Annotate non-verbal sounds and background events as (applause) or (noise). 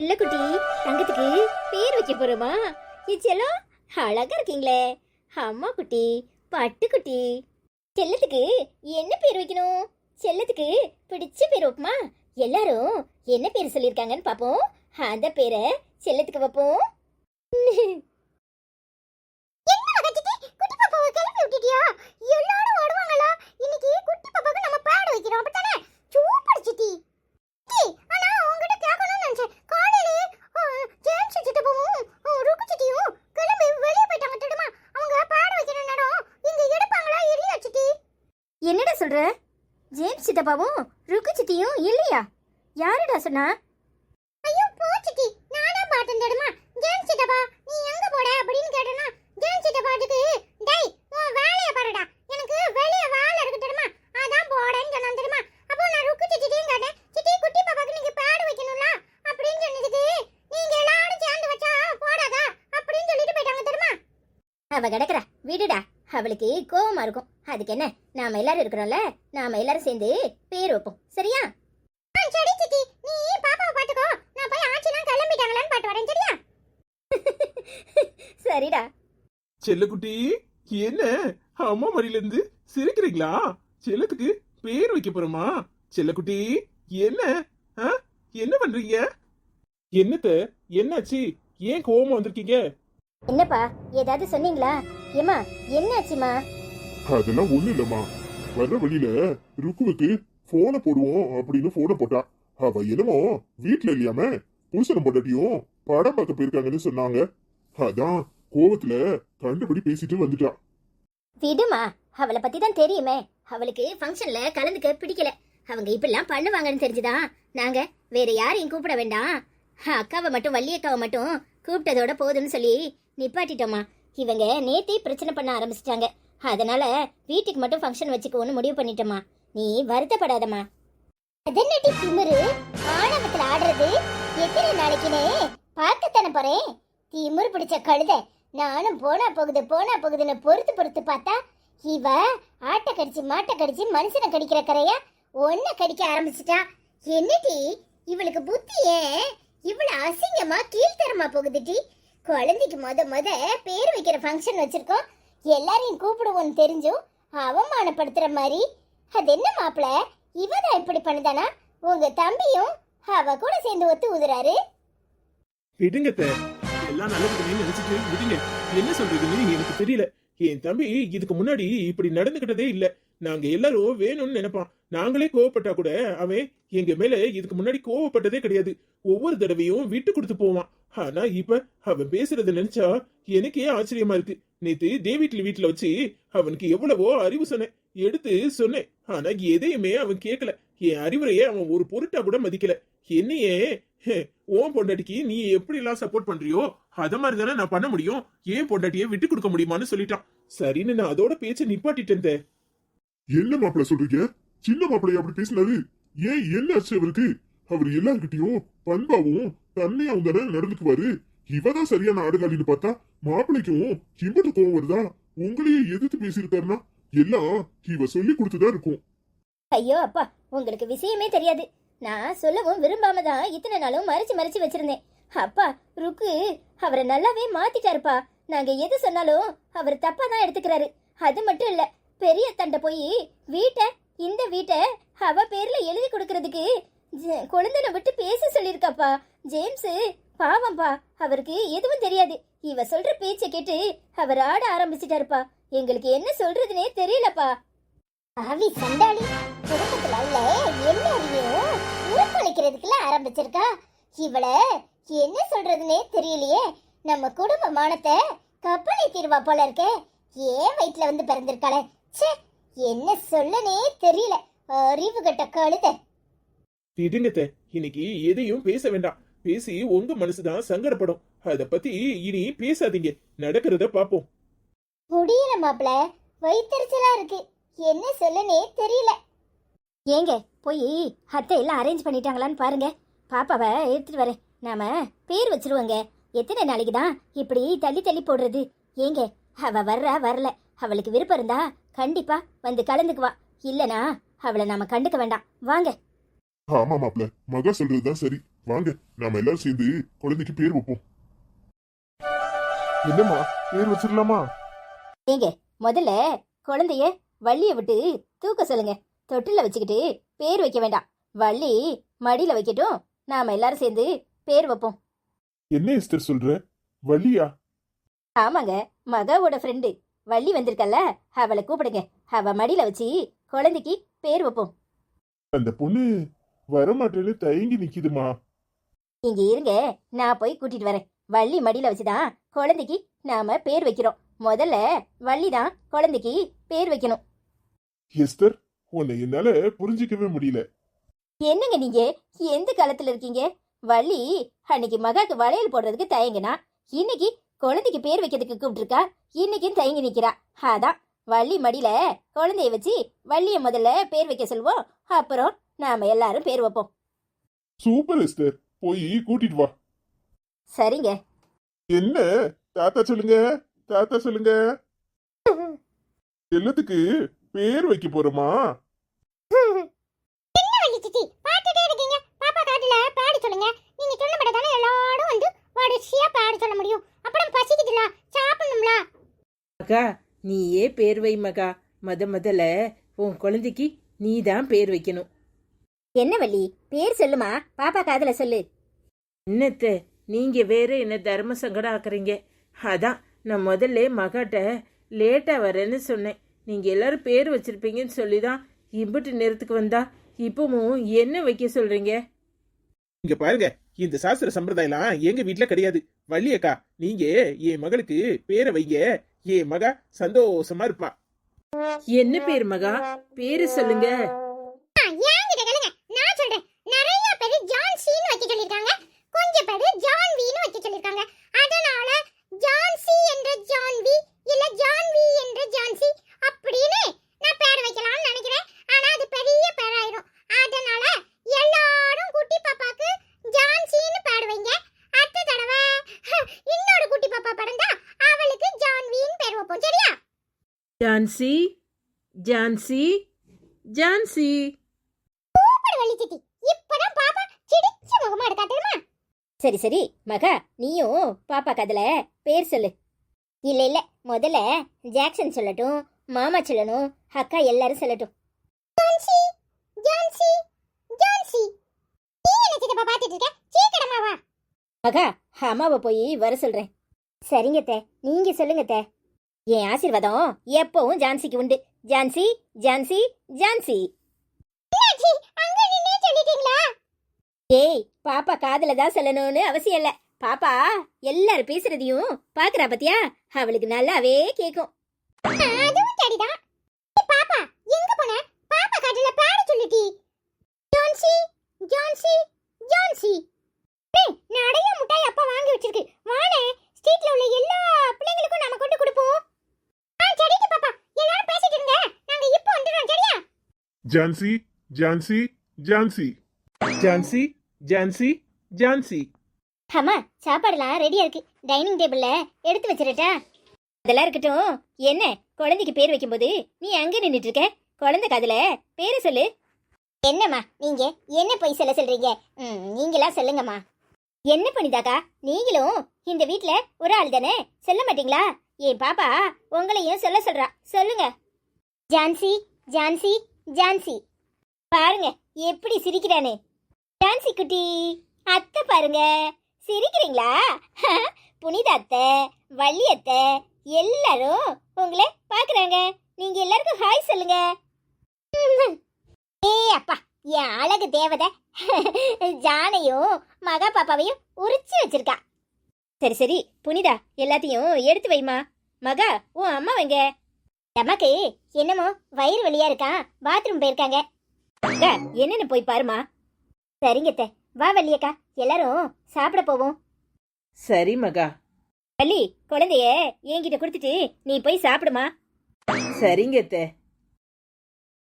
இல்ல குட்டி தங்கத்துக்கு பேர் வைக்க போறோமா? செல்லம் அழகா இருக்கீங்களே. அம்மா குட்டி பட்டு குட்டி. செல்லத்துக்கு என்ன பேர் வைக்கணும்? செல்லத்துக்கு பிடிச்ச பேர் வைப்போமா? எல்லாரும் என்ன பேர் சொல்லியிருக்காங்கன்னு பார்ப்போம். அந்த பேரை செல்லத்துக்கு வைப்போம் குட்டி பாப்பாவை கிளப்பி விட்டுட்டியா எல்லாரும் ஓடுவாங்களா இன்னைக்கு குட்டி பாப்பாக்கு நம்ம பாட வைக்கிறோம் அப்படித்தானே சூப்பர் சித்தி சித்தி, ஆனா உன்கிட்ட கேட்கணும்னு நினைச்சேன் காலையிலே ஆ, ஜேம்ஸ் சித்தப்பாவும் ஆ, ருக்கு சித்தியும் கிளம்பி வெளியே போயிட்டாங்க தெரியுமா அவங்க பாட வைக்கிற நேரம் இங்க எடுப்பாங்களா இல்லையா சித்தி என்னடா சொல்ற? ஜேம்ஸ் சித்தப்பாவும் ருக்கு சித்தியும் இல்லையா? யாருடா சொன்னா? ஐயோ போ சித்தி. நானா பார்த்தேன் தெரியுமா ஜேம்ஸ் சித்தப்பா நீ எங்க போட அப்படின்னு கேட்டனா ஜேம்ஸ் சித்தப்பாட்டுக்கு டேய் உன் வேலைய பாருடா. எனக்கு வெளிய வேலை இருக்கு தெரியுமா? அதான் போடன்னு சொன்னான் தெரியுமா? அப்போ நான் ருக்கு சித்திட்டையும் கேட்டேன். சித்தி குட்டி பாப்பாக்கு நீங்க பேடு வைக்கணும்ல? அப்படின்னு சொன்னதுக்கு நீங்க எல்லாரும் சேர்ந்து வச்சா போடாதா? அப்படின்னு சொல்லிட்டு போயிட்டாங்க தெரியுமா? அவ கிடக்குறா. விடுடா. அவளுக்கு கோவமா இருக்கும். அதுக்கு என்ன? நாம எல்லாரும் இருக்கிறோம்ல நாம எல்லாரும் சேர்ந்து பேர் வைப்போம். சரியா? சரி சித்தி. நீ பாப்பாவை பாத்துக்கோ நான் போய் ஆச்சிலாம் கிளம்பிட்டாங்களான்னு பாட்டு வரேன் சரியா? (laughs) சரிடா. செல்லக்குட்டி என்ன? அம்மா மடியில இருந்து சிரிக்கிறீங்களா? செல்லத்துக்கு பேர் வைக்க போறோமா? செல்லக்குட்டி என்ன? என்ன பண்றீங்க? என்னத்த? என்னாச்சு? ஏன் கோவமா வந்திருக்கீங்க? என்னப்பா? ஏதாவது சொன்னீங்களா? ஏமா என்னாச்சுமா அதெல்லாம் ஒண்ணு இல்லம்மா. வர்ற வழியில ருக்குவுக்கு போன போடுவோம் அப்படின்னு போன போட்டா அவ என்னமோ வீட்டுல இல்லையாம? புருஷனை பொண்டாட்டியும் படம் பார்க்க போயிருக்காங்கன்னு சொன்னாங்க. அதான் கோவத்துல கண்டுபிடி பேசிட்டு வந்துட்டா. விடுமா அவளை பத்தி தான் தெரியுமே. அவளுக்கு ஃபங்க்ஷன்ல கலந்துக்க பிடிக்கல. அவங்க இப்படிலாம் பண்ணுவாங்கன்னு தெரிஞ்சுதான் நாங்க வேற யாரையும் கூப்பிட வேண்டாம். அக்காவை மட்டும் வள்ளி அக்காவை மட்டும் கூப்பிட்டதோட போதும்னு சொல்லி நிப்பாட்டிட்டோமா. இவங்க நேத்தே பிரச்சனை பண்ண ஆரம்பிச்சிட்டாங்க. அதனால வீட்டுக்கு மட்டும் ஃபங்க்ஷன் வச்சுக்கோன்னு முடிவு பண்ணிட்டோமா நீ வருத்தப்படாதம்மா. அதென்னடி திமிரு? ஆணவத்துல ஆடுறது? எத்தனை நாளைக்குனே பார்க்கத்தானே போறேன்? திமிரு பிடிச்ச கழுத நானும் போனா போகுது போனா போகுதுன்னு பொறுத்து பொறுத்து பார்த்தா இவ ஆட்டை கடிச்சு மாட்டை கடிச்சு மனுஷனை கடிக்கிற கரையா? ஒன்ன கடிக்க ஆரம்பிச்சிட்டா. என்னடி? இவளுக்கு புத்தி ஏன்? இவ்வளவு அசிங்கமா கீழ்த்தரமா போகுதுடி. குழந்தைக்கு முத முத பேர் வைக்கிற ஃபங்க்ஷன் வச்சிருக்கோம். எல்லாரையும் கூப்பிடுவோன்னு தெரிஞ்சும் அவமானப்படுத்துற மாதிரி. அது என்ன மாப்பிள? இவதான் இப்படி பண்ணுதானா? உங்க தம்பியும் அவ கூட சேர்ந்து ஒத்து உதுறாரு. விடுங்க எல்லாம் நல்லதுன்னு நினைச்சிட்டு விடுங்க என்ன சொல்றதுன்னு எனக்கு தெரியல. என் தம்பி இதுக்கு முன்னாடி இப்படி நடந்துகிட்டதே இல்ல. நாங்க எல்லாரும் வேணும்னு நினைப்பான் நாங்களே கோவப்பட்டா கூட அவன் எங்க மேல இதுக்கு முன்னாடி கோவப்பட்டதே கிடையாது. ஒவ்வொரு தடவையும் விட்டு கொடுத்து போவான். ஆனா இப்ப அவன் பேசுறத நினைச்சா எனக்கே ஆச்சரியமா இருக்கு. நேத்து டேவிட்ல வீட்டுல வச்சு அவனுக்கு எவ்வளவோ அறிவு சொன்னேன். எடுத்து சொன்னேன். ஆனா எதையுமே அவன் கேட்கல என் அறிவுரையே அவன் ஒரு பொருட்டா கூட மதிக்கல. என்னையே ஹே, பொண்டாட்டிக்கு நீ எப்படி எல்லாம் சப்போர்ட் பண்றியோ அத மாதிரி தானே நான் பண்ண முடியும். ஏன் பொண்டாட்டியை விட்டு கொடுக்க முடியுமான்னு சொல்லிட்டான். சரின்னு நான் அதோட பேச்ச நிப்பாட்டிட்டேன் என்ன மாப்பிள்ள சொல்றீங்க? சின்ன மாப்பிள்ளைய அப்படி பேசினாரு? ஏன் என்ன ஆச்சு அவருக்கு? அவர் எல்லார்கிட்டயும் பண்பாவும் தன்மையாவும் தானே நடந்துக்குவாரு. இவதான் சரியான ஆடுகாலின்னு பார்த்தா மாப்பிள்ளைக்கும் கிம்பட்டு கோவம் வருதா? உங்களையே எதிர்த்து பேசியிருக்காருன்னா எல்லாம் இவ சொல்லி கொடுத்துதான் இருக்கும். ஐயோ அப்பா உங்களுக்கு விஷயமே தெரியாது. நான் சொல்லவும் விரும்பாம தான் இத்தனை நாளும் மறைச்சு மறைச்சு வச்சிருந்தேன். அப்பா ருக்கு அவரை நல்லாவே மாத்திட்டாருப்பா. நாங்க எது சொன்னாலும் அவர் தப்பா தான் எடுத்துக்கிறாரு. அது மட்டும் இல்ல பெரிய தண்டை போய் வீட்டை இந்த வீட்டை அவ பேர்ல எழுதி கொடுக்கறதுக்கு குழந்தைய விட்டு பேச சொல்லியிருக்காப்பா. ஜேம்ஸ் பாவம்பா அவருக்கு எதுவும் தெரியாது. இவ சொல்ற பேச்சை கேட்டு அவர் ஆட ஆரம்பிச்சிட்டாருப்பா. எங்களுக்கு என்ன சொல்றதுனே தெரியலப்பா. ஆவி சண்டாளி குடும்பத்துல உள்ள எல்லாரையும் உருப்பளிக்கிறதுக்குள்ள ஆரம்பிச்சிருக்கா. இவள என்ன சொல்றதுனே தெரியலையே. நம்ம குடும்ப மானத்தை கப்பலை தீர்வா போல இருக்கே. ஏன் வயிற்றுல வந்து பிறந்திருக்காளே. ச்சே என்ன சொல்லனே தெரியல. அறிவு கட்ட கழுத. விடுங்க அத்தை. இன்னைக்கு எதையும் பேச வேண்டாம். பேசி உங்க மனசுதான் சங்கடப்படும். அத பத்தி இனி பேசாதீங்க. நடக்கிறத பாப்போம். முடியல மாப்ள வயிற்றுச்சலா இருக்கு. என்ன சொல்லனே தெரியல. ஏங்க போய் அத்தை எல்லாம் அரேஞ்ச் பண்ணிட்டாங்களான்னு பாருங்க. பாப்பாவை எடுத்துட்டு வரேன். நாம பேர் வச்சிருவோங்க. எத்தனை நாளைக்கு தான் இப்படி தள்ளி தள்ளி போடுறது? ஏங்க அவ வர்றா வரல. அவளுக்கு விருப்பம் இருந்தா கண்டிப்பா வந்து கலந்துக்குவா. இல்லனா அவளை நாம கண்டுக்க வேண்டாம். வாங்க. ஆமா மாப்பிள்ள மகா சொல்றதுதான் சரி. வாங்க நாம எல்லாரும் சேர்ந்து குழந்தைக்கு பேர் வைப்போம். என்னம்மா பேர் வச்சிடலாமா ஏங்க முதல்ல குழந்தைய வள்ளிய விட்டு தூக்க சொல்லுங்க. தொட்டில வச்சுக்கிட்டு பேர் வைக்க வேண்டாம். வள்ளி மடியில வைக்கட்டும். நாம எல்லாரும் சேர்ந்து பேர் வைப்போம். என்ன எஸ்டர் சொல்ற? வள்ளியா? ஆமாங்க மகாவோட ஃப்ரெண்டு வள்ளி வந்திருக்கல்ல அவளை கூப்பிடுங்க. அவ மடியில வச்சு குழந்தைக்கு பேர் வைப்போம். அந்த பொண்ணு வரமாட்டேன்னு தயங்கி நிக்குதுமா? இங்க இருங்க நான் போய் கூட்டிட்டு வரேன். வள்ளி மடியில வச்சுதான் குழந்தைக்கு நாம பேர் வைக்கிறோம். முதல்ல வள்ளி தான் குழந்தைக்கு பேர் வைக்கணும். எஸ்டர் உன்னை என்னால புரிஞ்சிக்கவே முடியல. என்னங்க நீங்க? எந்த காலத்துல இருக்கீங்க? வள்ளி அன்னைக்கு மகாக்கு வளையல் போடுறதுக்கு தயங்கினா இன்னைக்கு குழந்தைக்கு பேர் வைக்கிறதுக்கு கூப்பிட்டுருக்கா? இன்னைக்கும் தயங்கி நிக்கிறா. அதான் வள்ளி மடியில குழந்தைய வச்சு வள்ளிய முதல்ல பேர் வைக்க சொல்வோம் அப்புறம் நாம எல்லாரும் பேர் வைப்போம். சூப்பர் எஸ்டர் போய் கூட்டிட்டு வா. சரிங்க. என்ன? தாத்தா சொல்லுங்க. தாத்தா சொல்லுங்க. எல்லாத்துக்கு பேர் வைக்க போறோமா? என்ன வள்ளி சித்தி? பார்த்துட்டே இருக்கீங்க. பாப்பா காட்டுல பாட சொல்லுங்க. நீங்க சொன்னபடி தானே எல்லாரும் வந்து வரிசையா பாட சொல்ல முடியும். அப்புறம் பசிக்குதுல சாப்பிடணும்ல. மகா நீயே பேர் வை மகா. மத முதல்ல உன் குழந்தைக்கு நீ தான் பேர் வைக்கணும். என்ன வள்ளி? பேர் சொல்லுமா? பாப்பா காதுல சொல்லு. என்னத்த? நீங்க வேற என்ன தர்ம சங்கடம் ஆக்குறீங்க அதான் நான் முதல்ல மகாட்ட லேட்டா வரேன்னு சொன்னேன். நீங்க எல்லாரும் பேர் வச்சிருப்பீங்கன்னு சொல்லி தான் இம்புட்டு நேரத்துக்கு வந்தா. இப்பவும் என்ன வைக்க சொல்றீங்க? இங்க பாருங்க இந்த சாஸ்திர சம்பிரதாயம்லாம் எங்க வீட்ல கிடையாது. வள்ளி அக்கா நீங்க என் மகளுக்கு பேரை வைங்க. என் மக சந்தோஷமா இருப்பா. என்ன பேர் மகா? பேரு சொல்லுங்க ஆ, என்கிட்ட கேளுங்க நான் சொல்றேன் நிறைய பேர் ஜான்சின்னு வைக்க சொல்லிருக்காங்க கொஞ்சம் பேர் ஜான்வின்னு வைக்க சொல்லிருக்காங்க அதனால ஜான்சி என்ற ஜான்வி இல்ல ஜான்வி என்ற ஜான்சி அப்படின்னு நான் பேர் வைக்கலாம்னு நினைக்கிறேன் ஆனா அது பெரிய பேராயிரும் அதனால எல்லாரும் குட்டி பாப்பாக்கு ஜான்சின்னு பேர் வைங்க அடுத்த தடவை இன்னொரு குட்டி பாப்பா பிறந்தா அவளுக்கு ஜான்வின்னு பேர் வைப்போம் சரியா ஜான்சி ஜான்சி ஜான்சி. சரி சரி. மகா நீயும் பாப்பா காதுல பேர் சொல்லு. இல்ல இல்ல. முதல்ல ஜாக்சன் சொல்லட்டும் மாமா சொல்லணும் அக்கா எல்லாரும் சொல்லட்டும். ஜான்சி ஜான்சி ஜான்சி. நீ என்ன சித்தப்பா பாத்துட்டு இருக்க? சீக்கிரமா வா. மகா அம்மாவை போய் வர சொல்றேன். சரிங்க தே நீங்க சொல்லுங்க தே என் ஆசீர்வாதம் எப்பவும் ஜான்சிக்கு உண்டு. ஜான்சி ஜான்சி ஜான்சி. ஏய் பாப்பா காதுல தான் சொல்லணும்னு அவசியம் இல்ல. பாப்பா எல்லாரும் பேசுறதையும் பாக்குறா பாத்தியா? அவளுக்கு நல்லாவே கேக்கும். பாப்பா எங்க போன பாப்பா காட்டுல பாட சொல்லிட்டி ஜான்சி ஜான்சி ஜான்சி டேய் நிறைய முட்டாய் அப்பா வாங்கி வச்சிருக்கு வானே ஸ்ட்ரீட்ல உள்ள எல்லா பிள்ளைங்களுக்கும் நாம கொண்டு கொடுப்போம் ஆ சரிங்க பாப்பா எல்லாரும் பேசிட்டு இருங்க நாங்க இப்போ வந்துடுறோம் சரியா ஜான்சி ஜான்சி ஜான்சி ஜான்சி ஜான்சி ஜான்சி அம்மா சாப்பாடுலாம் ரெடியா இருக்கு. டைனிங் டேபிள்ல எடுத்து வச்சிரட்டா. அதெல்லாம் இருக்கட்டும். என்ன? குழந்தைக்கு பேர் வைக்கும்போது நீ அங்க நின்னுட்டு இருக்க குழந்தை காதுல பேரை சொல்லு. என்னம்மா நீங்க? என்ன போய் சொல்ல சொல்றீங்க? ம், நீங்களா சொல்லுங்கம்மா. என்ன பண்ணிதாக்கா நீங்களும் இந்த வீட்ல ஒரு ஆள் தானே? சொல்ல மாட்டீங்களா? என் பாப்பா உங்களையும் சொல்ல சொல்றா. சொல்லுங்க. ஜான்சி ஜான்சி ஜான்சி பாருங்க எப்படி சிரிக்கிறானே. ஜான்சி குட்டி அத்தை பாருங்க சிரிக்கிறீங்களா? (laughs) புனித அத்தை வள்ளி அத்தை எல்லாரும் உங்களை பார்க்குறாங்க. நீங்க எல்லாருக்கும் ஹாய் சொல்லுங்க. (laughs) ஏ அப்பா என் அழகு தேவதை. (laughs) ஜானையும் மகா பாப்பாவையும் உரிச்சு வச்சிருக்கா. சரி சரி புனிதா எல்லாத்தையும் எடுத்து வைமா மகா உன் அம்மா வைங்க அம்மாக்கு என்னமோ வயிறு வலியா இருக்கா? பாத்ரூம் போயிருக்காங்க. என்னன்னு போய் பாருமா? சரிங்க. வா வள்ளியக்கா எல்லாரும் சாப்பிட போவோம். சரி மகா. வள்ளி குழந்தைய என்கிட்ட கொடுத்துட்டு நீ போய் சாப்பிடுமா? சரிங்க